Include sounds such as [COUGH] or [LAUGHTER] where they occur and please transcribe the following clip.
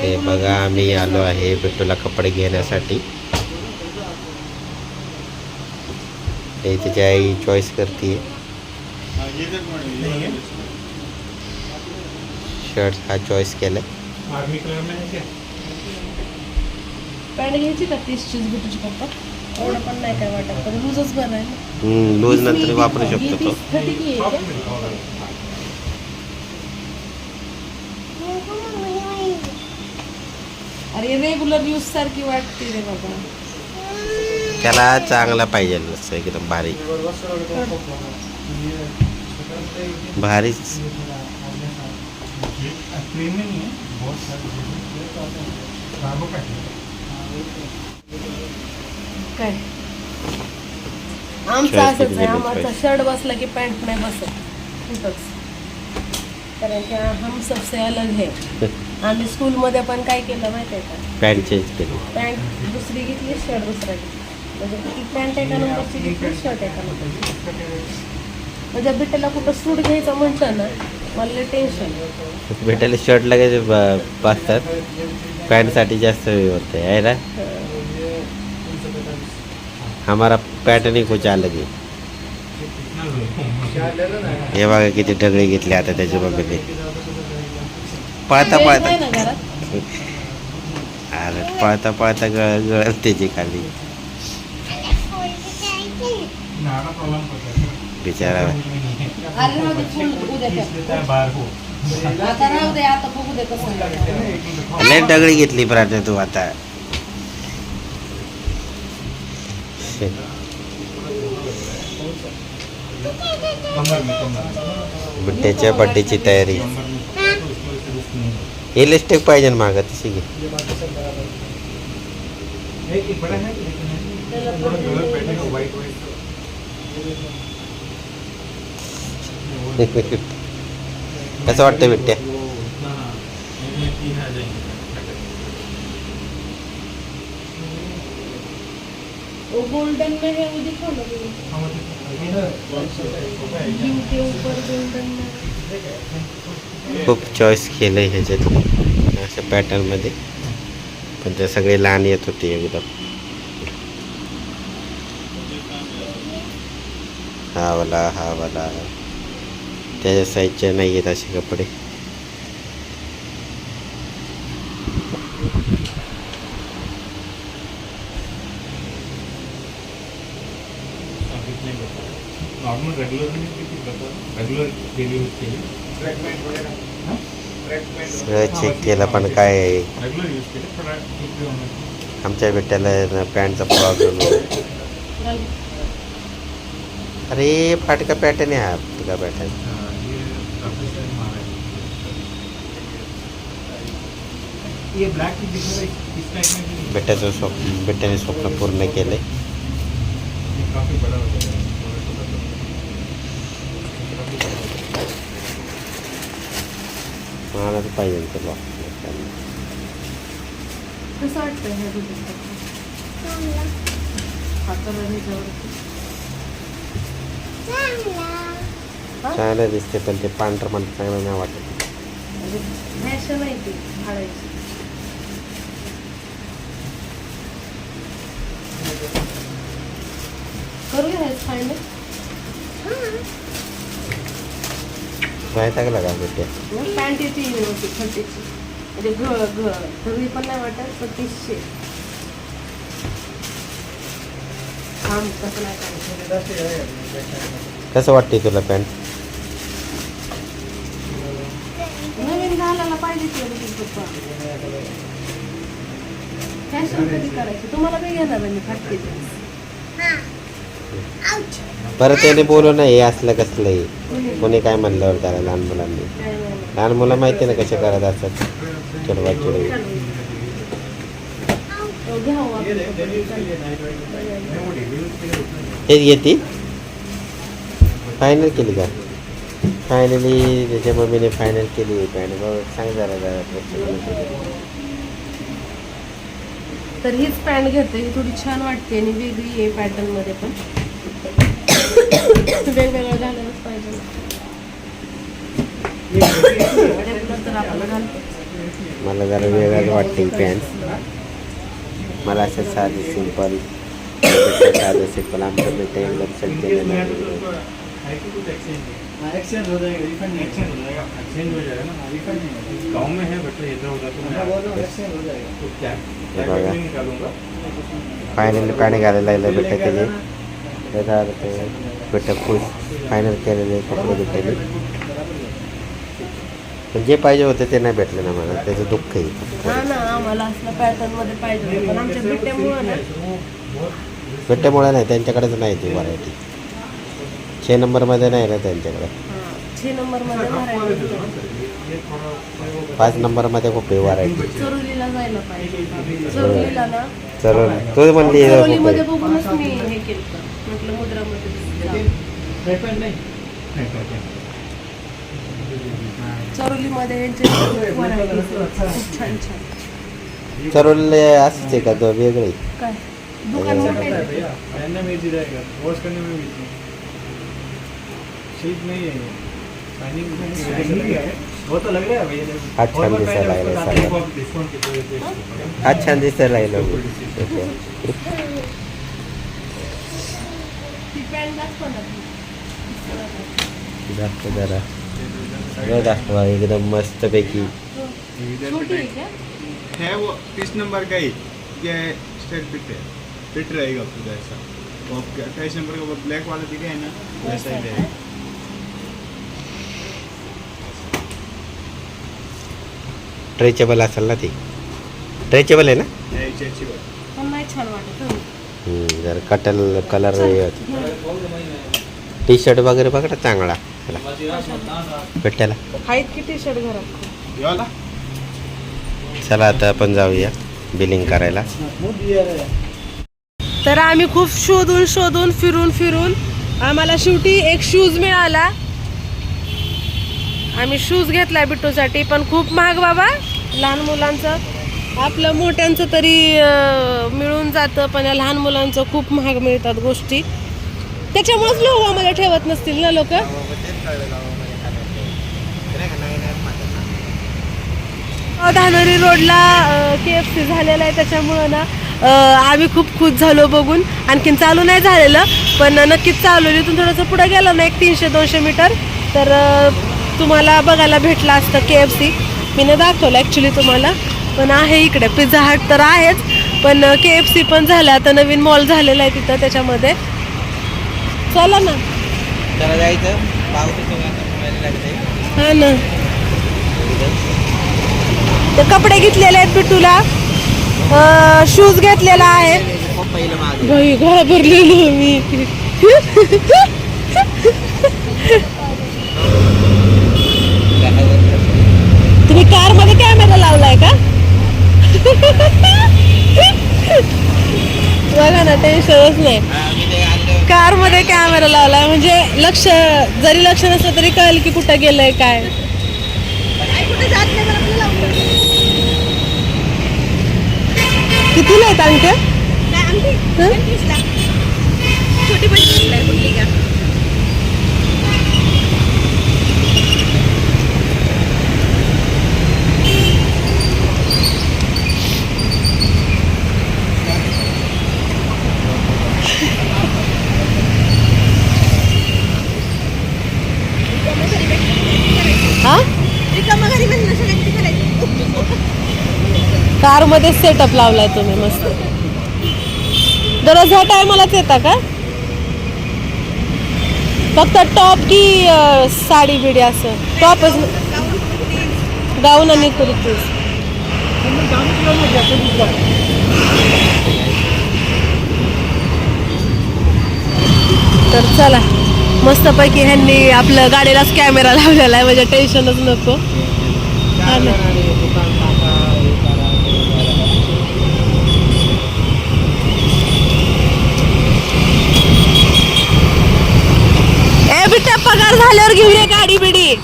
हे बघा आम्ही आलो आहे बिट्टूला कपडे घेण्यासाठी. हे तिची आई चॉईस करते शर्ट हा चॉईस केलाय. पॅन्ट घ्यायची का? तीसचीच बुटूची पप्पा एवढं पण नाही काय वाटत पण लूजच बरं आहे ना. हम्म, लूज नंतर वापरू शकतो तो 30 30 की आहे का? अरे रेग्युलर यूज सारखी वाटते रे बाबा. त्याला चांगला पाहिजे असं एकदम भारी. भारीच पैक काय आमचं असंच आहे आमचा? शर्ट बसला की पॅन्ट नाही बसत. कारण की हम सबसे अलग है. [LAUGHS] आम्ही स्कूलमध्ये पण काय केलं माहिती आहे का? पॅन्ट चेंज केली. पॅन्ट दुसरी घेतली शर्ट दुसरा घेतली. म्हणजे ती पॅन्ट एका नंबरची घेतली शर्ट एका नंबरची. म्हणजे बिट्याला कुठं सूट घ्यायचं म्हटलं ना मला लय टेन्शन भेटायला शर्ट लगेच ब- बसतात. पॅन्टसाठी जास्त वेळ होते आहे ना? हमारा पॅटर्न ही कुछ अलग आहे हे बघा किती ढगळे घेतले आता त्याच्या मम्मीने. पळता पळता. अरे पळता पळता गळ गळ त्याची खाली. बिचारा. लय दगडी घेतली प्रार्थना तू आता. बुड्ढ्याच्या बड्डेची तयारी. उसकी वजह से रिस्क नहीं है हे लिस्टिक पाहिजे ना मागं तशी घे कसं वाटतं बिट्ट्या? गोल्डन में. है वो ब्लू के ऊपर गोल्डन में खूप चॉईस केलं आहे ह्याच्यात अशा पॅटर्नमध्ये पण ते सगळे लहान येत होते एकदम. हा वाला हा वाला. त्याच्या साईजचे नाही आहेत असे कपडे. Normal regular regular daily use हाँ? सगळं चेक केलं पण काय? आमच्या बिट्ट्याला ना पॅन्टचा प्रॉब्लेम. अरे फाटका पॅटर्न आहे हा फाटका पॅटर्न हाँ ये काफी सारे माल है ये ब्लैक भी दिख रहा है इस टाइप में भी नहीं बिट्ट्याचं स्वप्न बिट्ट्याने स्वप्न पूर्ण केलं ये काफी बड़ा हो जाएगा थोड़ा छोटा छोटा काफी बड़ा हो जाएगा। मला तर पाहिजे ते बॉक्स कसं वाटतं ह्या बुटीचं हा कलर ह्याच्यावरती हा? चांगलं दिसते पण ते पांढरं मला चांगलं नाही वाटत. म्हणजे फॅशन आहे ती घालायची करूया फायनल? माहिती का का बिट्ट्या पॅन्ट येते होती खड्डीची म्हणजे घ घ. पूर्वी पण नाही वाटत पण तीसशे. काम कसं नाही करायचं कसं वाटते तुला पॅन्ट? नवीन घालायला पाहिजे की बुटीक पप्पा फॅशन कधी करायची? तुम्हाला आहे मी फाटके परत त्याने बोलू ना हे असलं कसलं हे कोणी काय म्हणल्यावर त्याला लहान मुलांनी? लहान मुलं माहिती ना कसे करत असतात? चिडवा चिडवी. हेच घेते फायनल केली का? फायनली त्याच्या मम्मीने फायनल केली. फायनल पॅन्ट बघ सांग जरा जरा तर हीच पॅन्ट घेते. थोडी छान वाटते आणि वेगळी आहे पॅटर्नमध्ये पण. वेगवेगळं घालायलाच पाहिजे मला जरा वेगळाच वाटते पॅन्ट मला असं साधं सिंपल साधं सिंपल आमचं भेटतं एकदम सज्जन एक्सचेंज गाँव में है इधर तो फायनली पाणी घालायला लागलं भेटतं त्याचे त्याचा अर्थ खुश फायनल केलेले कपडे भेटले पण जे पाहिजे होते ते नाही भेटले ना मला त्याचं दुःख आहे. बिट्ट्यामुळं नाही. त्यांच्याकडेच नाही ती व्हरायटी छे नंबरमध्ये नाही ना त्यांच्याकडे. पाच नंबरमध्ये खूप आहे व्हरायटी चरोलीला जायला पाहिजे चरोलीला ना? तर तो म्हणली चरोलीमध्ये बघूनच मी हे केलं म्हटलं मुद्रामध्ये जाऊ. रिफंड नहीं चरोलीमध्ये यांचे variety खूप छान छान. चरवले असते का? तो वेगळे काय? दुकान मोठं आहे. भैया पहनने में इजी रहेगा वॉश करने में भी इजी शीट नहीं है ये शाइनिंग की वजह से लग रहा है वो तो लग। रहा है भैया देखो। हा छान और बार दिसायला पहने लागला उसको सगळं डिस्काउंट की वजह से हा छान दिसायला लागलं ती पॅन्ट दाखव ना जास्त जरा सगळं दाखवा एकदम मस्तपैकी छोटी आहे का। है वो तीस नंबर का ही? ये स्ट्रेट फिट है। फिट रहेगा पूरा ऐसा। वो अट्ठाईस नंबर का? वो ब्लैक वाला दिखा है ना? वैसा ही रहेगा। ट्रेचेबल असेल ना ती. ट्रेचेबल आहे ना? छान वाटत. जर कटल कलर टी शर्ट वगैरे बघा ना चांगला भेटायला. चला आता आपण जाऊया बिलिंग करायला. तर आम्ही खूप शोधून शोधून फिरून फिरून आम्हाला शेवटी एक शूज मिळाला. आम्ही शूज घेतला बिट्टूसाठी पण खूप महाग बाबा. लहान मुलांचं आपलं मोठ्यांचं तरी मिळून जातं पण या लहान मुलांचं खूप महाग मिळतात गोष्टी. त्याच्यामुळेच लोकांमध्ये ठेवत नसतील ना लोक? धानोरी रोडला के एफ सी झालेला आहे त्याच्यामुळं ना आम्ही खूप खुश झालो बघून. आणखीन चालू नाही झालेलं पण नक्कीच चालू इथून थोडंसं पुढं गेलं ना एक तीनशे दोनशे मीटर. तर तुम्हाला बघायला भेटलं असतं के एफ सी मी न दाखवलं ॲक्च्युली तुम्हाला. पण आहे इकडे. पिझ्झा हट तर आहेच पण के एफ सी पण झालं. आता नवीन मॉल झालेला आहे तिथं त्याच्यामध्ये. चला ना. चला जायचं. हा ना. ते कपडे घेतलेले आहेत पिटूला. शूज घेतलेला आहे. पहिलं घाबरलेलो मी [LAUGHS] तुम्ही कारमध्ये कॅमेरा लावलाय का बघा ना टेन्शनच नाही. कारमध्ये कॅमेरा लावलाय म्हणजे लक्ष जरी लक्ष नसलं तरी कळेल की कुठं गेलंय काय. कितीला आहेत अंक हा? मध्ये सेटअप लावलाय तुम्ही मस्त. दररोज ह्या टायमालाच येता का? फक्त टॉप की साडी बिडी असं. टॉपच गाऊन आणि कुर्तीज तर चला मस्तपैकी ह्यांनी आपलं गाडीलाच कॅमेरा लावलेला आहे म्हणजे टेन्शनच नको. ए पगार झाल्यावर घेऊया गाडी बिडी